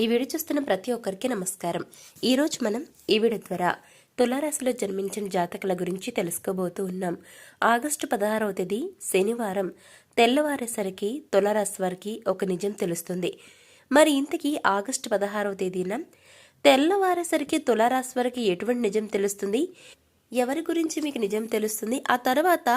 ఈ వీడియో చూస్తున్న ప్రతి ఒక్కరికి నమస్కారం. ఈరోజు మనం ఈ వీడియో ద్వారా తులారాశిలో జన్మించిన జాతకుల గురించి తెలుసుకోబోతూ ఉన్నాం. ఆగస్టు పదహారవ తేదీ శనివారం. తెల్లవారేసరికి తులారాశి వారికి ఒక నిజం తెలుస్తుంది. మరి ఇంతకీ ఆగస్టు పదహారవ తేదీన తెల్లవారేసరికి తులారాశి వారికి ఎటువంటి నిజం తెలుస్తుంది? ఎవరి గురించి మీకు నిజం తెలుస్తుంది? ఆ తర్వాత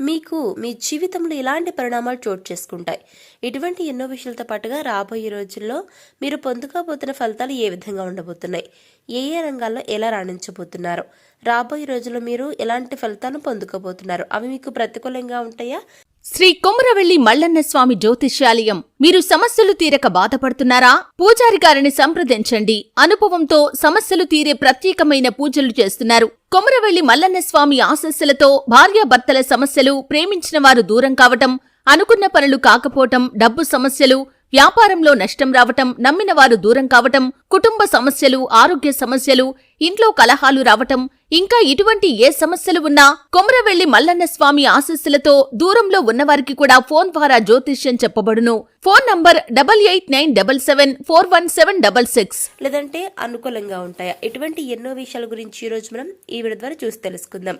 మీకు మీ జీవితంలో ఎలాంటి పరిణామాలు చోటు చేసుకుంటాయి? ఇటువంటి ఎన్నో విషయాలతో పాటుగా రాబోయే రోజుల్లో మీరు పొందుకోబోతున్న ఫలితాలు ఏ విధంగా ఉండబోతున్నాయి? ఏ ఏ రంగాల్లో ఎలా రాణించబోతున్నారు? రాబోయే రోజుల్లో మీరు ఎలాంటి ఫలితాలను పొందుకోబోతున్నారు? అవి మీకు ప్రతికూలంగా ఉంటాయా? శ్రీ కొమురవెల్లి మల్లన్న స్వామి జ్యోతిష్యాలయం. మీరు సమస్యలు తీరక బాధపడుతున్నారా? పూజారి గారిని సంప్రదించండి. అనుభవంతో సమస్యలు తీరే ప్రత్యేకమైన పూజలు చేస్తున్నారు. కొమురవెల్లి మల్లన్న స్వామి ఆశస్సులతో భార్యాభర్తల సమస్యలు ప్రేమించిన వారు దూరం కావటం అనుకున్న పనులు కాకపోవటం డబ్బు సమస్యలు వ్యాపారంలో నష్టం రావటం నమ్మిన వారు దూరం కావటం కుటుంబ సమస్యలు ఆరోగ్య సమస్యలు ఇంట్లో కలహాలు రావటం ఇంకా ఇటువంటి ఏ సమస్యలు ఉన్నా కొమరవెల్లి మల్లన్న స్వామి ఆశస్సులతో దూరంలో ఉన్నవారికి కూడా ఫోన్ ద్వారా జ్యోతిష్యం చెప్పబడును. Phone number double eight nine double seven four one seven double six. లేదంటే అనుకూలంగా ఉంటాయా? ఇటువంటి ఎన్నో విషయాల గురించి ఈరోజు మనం ఈ వీడియో ద్వారా చూసి తెలుసుకుందాం.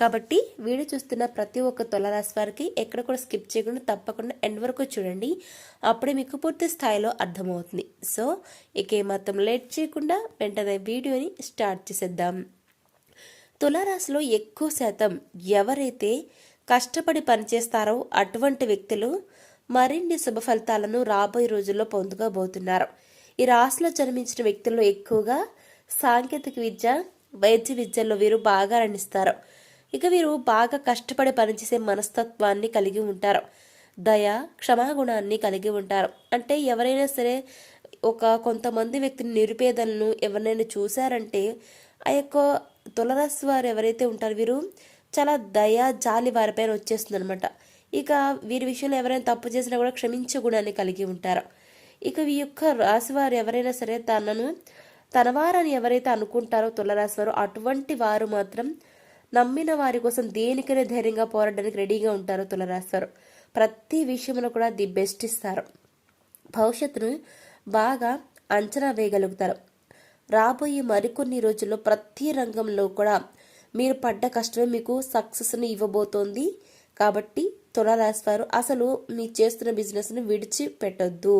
కాబట్టి వీడియో చూస్తున్న ప్రతి ఒక్క తులరాశి వారికి ఎక్కడ కూడా స్కిప్ చేయకుండా తప్పకుండా ఎండ్ వరకు చూడండి. అప్పుడే మీకు పూర్తి స్థాయిలో అర్థమవుతుంది. సో ఇక ఏమాత్రం లేట్ చేయకుండా వెంటనే వీడియోని స్టార్ట్ చేసేద్దాం. తులారాశిలో ఎక్కువ శాతం ఎవరైతే కష్టపడి పనిచేస్తారో అటువంటి వ్యక్తులు మరిన్ని శుభ ఫలితాలను రాబోయే రోజుల్లో పొందుకోబోతున్నారు ఈ రాశిలో జన్మించిన వ్యక్తుల్లో ఎక్కువగా సాంకేతిక విద్య వైద్య విద్యల్లో వీరు బాగా రణిస్తారు. ఇక వీరు బాగా కష్టపడి పనిచేసే మనస్తత్వాన్ని కలిగి ఉంటారు. దయ క్షమాగుణాన్ని కలిగి ఉంటారు. అంటే ఎవరైనా సరే ఒక కొంతమంది వ్యక్తిని నిరుపేదలను ఎవరినైనా చూశారంటే ఆ యొక్క తులరాశి వారు ఎవరైతే ఉంటారో వీరు చాలా దయ జాలి వారిపైన వచ్చేస్తుంది అనమాట ఇక వీరి విషయంలో ఎవరైనా తప్పు చేసినా కూడా క్షమించే గుణాన్ని కలిగి ఉంటారు. ఇక ఈ యొక్క రాశి వారు ఎవరైనా సరే తనను తనవారని ఎవరైతే అనుకుంటారో తులరాశి వారు అటువంటి వారు మాత్రం నమ్మిన వారి కోసం దేనికైనా ధైర్యంగా పోరాడడానికి రెడీగా ఉంటారు తులరాశి వారు. ప్రతి విషయంలో కూడా ది బెస్ట్ ఇస్తారు. భవిష్యత్తును బాగా అంచనా వేయగలుగుతారు. రాబోయే మరికొన్ని రోజుల్లో ప్రతి రంగంలో కూడా మీరు పడ్డ కష్టమే మీకు సక్సెస్ని ఇవ్వబోతోంది. కాబట్టి తులారాశి వారు అసలు మీ చేస్తున్న బిజినెస్ని విడిచిపెట్టొద్దు.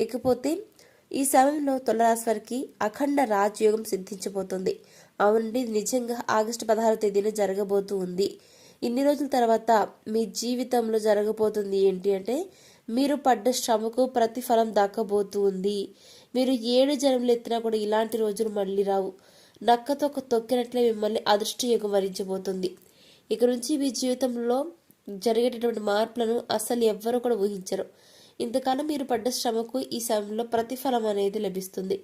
ఇకపోతే ఈ సమయంలో తులరాశి వారికి అఖండ రాజయోగం సిద్ధించబోతుంది. అవునండి నిజంగా ఆగస్టు పదహారు తేదీన జరగబోతూ ఉంది ఇన్ని రోజుల తర్వాత మీ జీవితంలో జరగబోతుంది ఏంటి అంటే మీరు పడ్డ శ్రమకు ప్రతిఫలం దక్కబోతుంది మీరు ఏడు జన్మలు ఎత్తినా కూడా ఇలాంటి రోజులు మళ్ళీ రావు. నక్కతో ఒక తొక్కినట్లే మిమ్మల్ని అదృష్టయోగం ఎగుమరించబోతుంది ఇక నుంచి మీ జీవితంలో జరిగేటటువంటి మార్పులను అస్సలు ఎవ్వరూ కూడా ఊహించరు. ఇంతకాలం మీరు పడ్డ శ్రమకు ఈ సమయంలో ప్రతిఫలం అనేది లభిస్తుంది.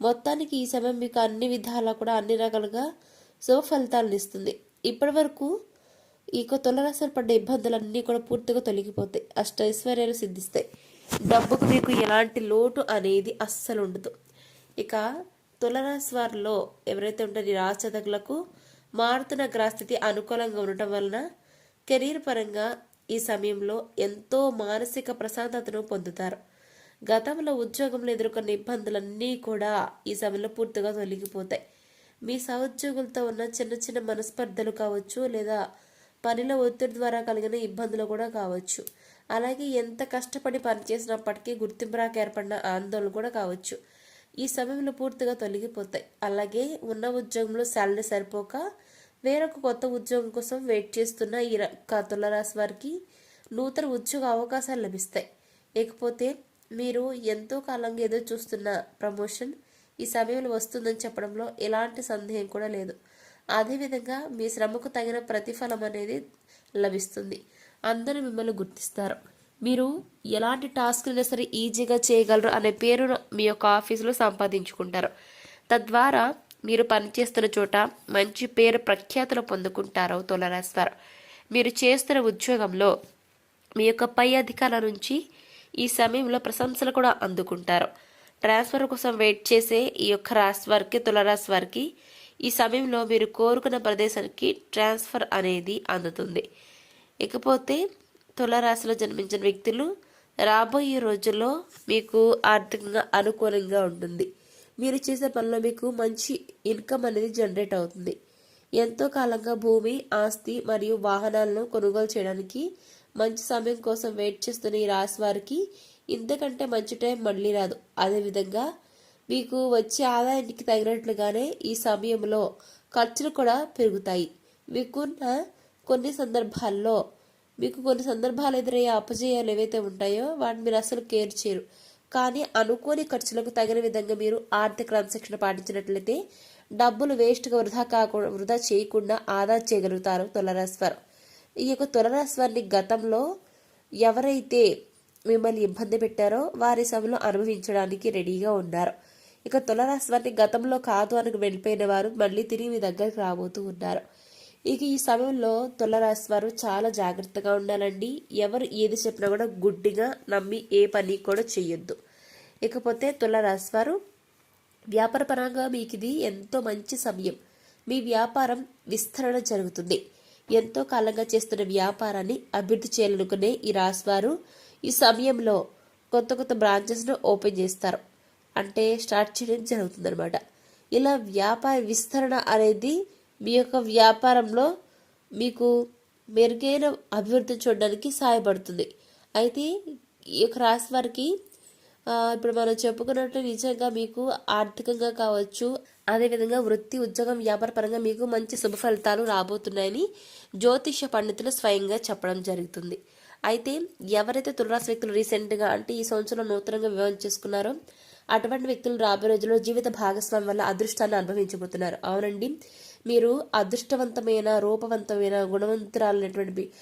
మొత్తానికి ఈ సమయం మీకు అన్ని విధాలా కూడా అన్ని రకాలుగా శుభ ఫలితాలను ఇస్తుంది. ఇప్పటి వరకు ఇక తొలరాశలు పడ్డ ఇబ్బందులన్నీ కూడా పూర్తిగా తొలగిపోతాయి. అష్ట ఐశ్వర్యాలు సిద్ధిస్తాయి. డబ్బుకు మీకు ఎలాంటి లోటు అనేది అస్సలు ఉండదు. ఇక తులరాశి వారిలో ఎవరైతే ఉంటారో ఈ రాచదకులకు మారుతున్న గ్రహస్థితి అనుకూలంగా ఉండటం వలన కెరీర్ పరంగా ఈ సమయంలో ఎంతో మానసిక ప్రశాంతతను పొందుతారు. గతంలో ఉద్యోగంలో ఎదుర్కొన్న ఇబ్బందులన్నీ కూడా ఈ సమయంలో పూర్తిగా తొలగిపోతాయి. మీ సహోద్యోగులతో ఉన్న చిన్న చిన్న మనస్పర్ధలు కావచ్చు లేదా పనిలో ఒత్తిడి ద్వారా కలిగిన ఇబ్బందులు కూడా కావచ్చు. అలాగే ఎంత కష్టపడి పనిచేసినప్పటికీ గుర్తింపు రాక ఏర్పడిన ఆందోళన కూడా కావచ్చు. ఈ సమయంలో పూర్తిగా తొలగిపోతాయి. అలాగే ఉన్న ఉద్యోగంలో శాలరీ సరిపోక వేరొక కొత్త ఉద్యోగం కోసం వెయిట్ చేస్తున్న ఈ ర- తులరాశి వారికి నూతన ఉద్యోగ అవకాశాలు లభిస్తాయి. ఇకపోతే మీరు ఎంతో కాలంగా ఎదురు చూస్తున్న ప్రమోషన్ ఈ సమయంలో వస్తుందని చెప్పడంలో ఎలాంటి సందేహం కూడా లేదు. అదేవిధంగా మీ శ్రమకు తగిన ప్రతిఫలం అనేది లభిస్తుంది. అందరూ మిమ్మల్ని గుర్తిస్తారు. మీరు ఎలాంటి టాస్క్లైనా సరే ఈజీగా చేయగలరు అనే పేరు మీ యొక్క ఆఫీసులో సంపాదించుకుంటారు. తద్వారా మీరు పనిచేస్తున్న చోట మంచి పేరు ప్రఖ్యాతులు పొందుకుంటారు తులరాస్తారు మీరు చేస్తున్న ఉద్యోగంలో మీ యొక్క పై అధికారుల నుంచి ఈ సమయంలో ప్రశంసలు కూడా అందుకుంటారు. ట్రాన్స్ఫర్ కోసం వెయిట్ చేసే ఈ యొక్క రాశి వారికి తులరాశి వారికి ఈ సమయంలో మీరు కోరుకున్న ప్రదేశానికి ట్రాన్స్ఫర్ అనేది అందుతుంది. ఇకపోతే తులరాశిలో జన్మించిన వ్యక్తులు రాబోయే రోజుల్లో మీకు ఆర్థికంగా అనుకూలంగా ఉంటుంది. మీరు చేసే పనిలో మీకు మంచి ఇన్కమ్ అనేది జనరేట్ అవుతుంది. ఎంతో కాలంగా భూమి ఆస్తి మరియు వాహనాలను కొనుగోలు చేయడానికి మంచి సమయం కోసం వెయిట్ చేస్తున్న ఈ రాశి వారికి ఇంతకంటే మంచి టైం మళ్ళీ రాదు. అదేవిధంగా మీకు వచ్చే ఆదాయానికి తగినట్లుగానే ఈ సమయంలో ఖర్చులు కూడా పెరుగుతాయి. మీకున్న కొన్ని సందర్భాల్లో మీకు కొన్ని సందర్భాలు ఎదురయ్యే అపజయాలు ఏవైతే ఉంటాయో వాటిని మీరు అసలు కేర్ చేయరు. కానీ అనుకోని ఖర్చులకు తగిన విధంగా మీరు ఆర్థిక క్రమశిక్షణ పాటించినట్లయితే డబ్బులు వేస్ట్గా వృధా కాకుండా వృధా చేయకుండా ఆదా చేయగలుగుతారు తులరాశి ఈ యొక్క తులరాశివారిని గతంలో ఎవరైతే మిమ్మల్ని ఇబ్బంది పెట్టారో వారి సభలో అనుభవించడానికి రెడీగా ఉన్నారు. ఇక తులరాశి వారిని గతంలో కాదు అని వెళ్ళిపోయిన వారు మళ్ళీ తిరిగి మీ దగ్గరికి రాబోతూ ఉన్నారు. ఇక ఈ సమయంలో తులరాశి వారు చాలా జాగ్రత్తగా ఉండాలండి. ఎవరు ఏది చెప్పినా కూడా గుడ్డిగా నమ్మి ఏ పని కూడా చెయ్యొద్దు. ఇకపోతే తులరాశి వారు వ్యాపారపరంగా మీకు ఇది ఎంతో మంచి సమయం. మీ వ్యాపారం విస్తరణ జరుగుతుంది. ఎంతో కాలంగా చేస్తున్న వ్యాపారాన్ని అభివృద్ధి చేయాలనుకునే ఈ రాశివారు ఈ సమయంలో కొత్త కొత్త బ్రాంచెస్ను ఓపెన్ చేస్తారు. అంటే స్టార్ట్ చేయడం జరుగుతుందన్నమాట. ఇలా వ్యాపార విస్తరణ అనేది మీ యొక్క వ్యాపారంలో మీకు మెరుగైన అభివృద్ధి చూడడానికి సహాయపడుతుంది. అయితే ఈ యొక్క రాశి వారికి ఇప్పుడు మనం చెప్పుకున్నట్టు నిజంగా మీకు ఆర్థికంగా కావచ్చు అదేవిధంగా వృత్తి ఉద్యోగం వ్యాపార పరంగా మీకు మంచి శుభ ఫలితాలు రాబోతున్నాయని జ్యోతిష పండితులు స్వయంగా చెప్పడం జరుగుతుంది. అయితే ఎవరైతే తులరాశి వ్యక్తులు రీసెంట్గా అంటే ఈ సంవత్సరం నూతనంగా వివాహం చేసుకున్నారో అటువంటి వ్యక్తులు రాబోయే రోజుల్లో జీవిత భాగస్వామి వల్ల అదృష్టాన్ని అనుభవించబోతున్నారు. అవునండి. మీరు అదృష్టవంతమైన రూపవంతమైన గుణవంతురాలైనటువంటి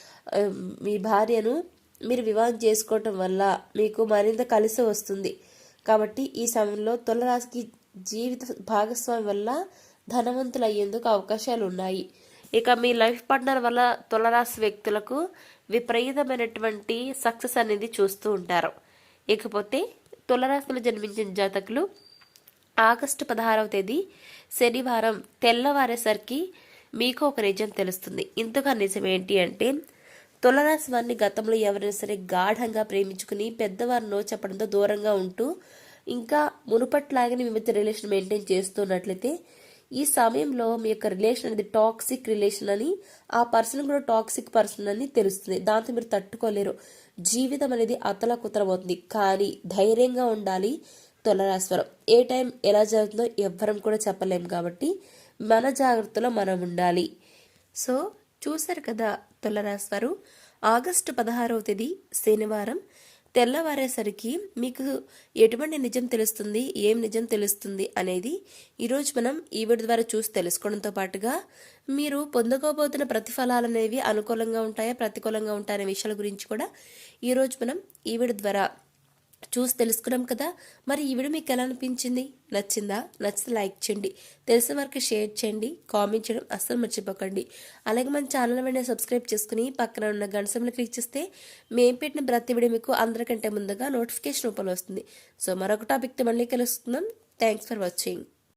మీ- భార్యను మీరు వివాహం చేసుకోవటం వల్ల మీకు మరింత కలిసి వస్తుంది. కాబట్టి ఈ సమయంలో తులరాశికి జీవిత భాగస్వామి వల్ల ధనవంతులు అయ్యేందుకు అవకాశాలు ఉన్నాయి. ఇక మీ లైఫ్ పార్ట్నర్ వల్ల తులరాశి వ్యక్తులకు విపరీతమైనటువంటి సక్సెస్ అనేది చూస్తూ ఉంటారు. ఇకపోతే తులరాశిలో జన్మించిన జాతకులు ఆగస్టు పదహారవ తేదీ శనివారం తెల్లవారేసరికి మీకు ఒక నిజం తెలుస్తుంది. ఇంతగా నిజం ఏంటి అంటే తులరాశి వారిని గతంలో ఎవరైనా సరే గాఢంగా ప్రేమించుకుని పెద్దవారు నో చెప్పడంతో దూరంగా ఉంటూ ఇంకా మునుపట్లాగానే మీ మధ్య రిలేషన్ మెయింటైన్ చేస్తున్నట్లయితే ఈ సమయంలో మీ యొక్క రిలేషన్ అనేది టాక్సిక్ రిలేషన్ అని ఆ పర్సన్ కూడా టాక్సిక్ పర్సన్ అని తెలుస్తుంది. దాంతో మీరు తట్టుకోలేరు. జీవితం అనేది అతలకుతలమవుతుంది కానీ ధైర్యంగా ఉండాలి తులరాశ్వరం. ఏ టైం ఎలా జరుగుతుందో ఎవ్వరం కూడా చెప్పలేం కాబట్టి మన జాగ్రత్తలో మనం ఉండాలి. సో చూశారు కదా తులరాశ్వరు? ఆగస్టు పదహారవ తేదీ శనివారం. తెల్లవారేసరికి మీకు ఎటువంటి నిజం తెలుస్తుంది ఏం నిజం తెలుస్తుంది అనేది ఈరోజు మనం ఈ వీడియో ద్వారా చూసి తెలుసుకోవడంతో పాటుగా మీరు పొందుకోబోతున్న ప్రతిఫలాలు అనేవి అనుకూలంగా ఉంటాయా ప్రతికూలంగా ఉంటాయనే విషయాల గురించి కూడా ఈరోజు మనం ఈ వీడియో ద్వారా చూసి తెలుసుకున్నాం కదా. మరి ఈ వీడియో మీకు ఎలా అనిపించింది? నచ్చిందా? నచ్చితే లైక్ చేయండి. తెలిసిన వారికి షేర్ చేయండి. కామెంట్ చేయడం అస్సలు మర్చిపోకండి. అలాగే మన ఛానల్ వెంటనే సబ్స్క్రైబ్ చేసుకుని పక్కన ఉన్న గంటసంలో క్లిక్ చేస్తే మేము పెట్టిన ప్రతి వీడియో మీకు అందరికంటే ముందుగా నోటిఫికేషన్ రూపంలో వస్తుంది. సో మరొక టాపిక్తో మళ్ళీ కలుస్తున్నాం. Thanks for watching.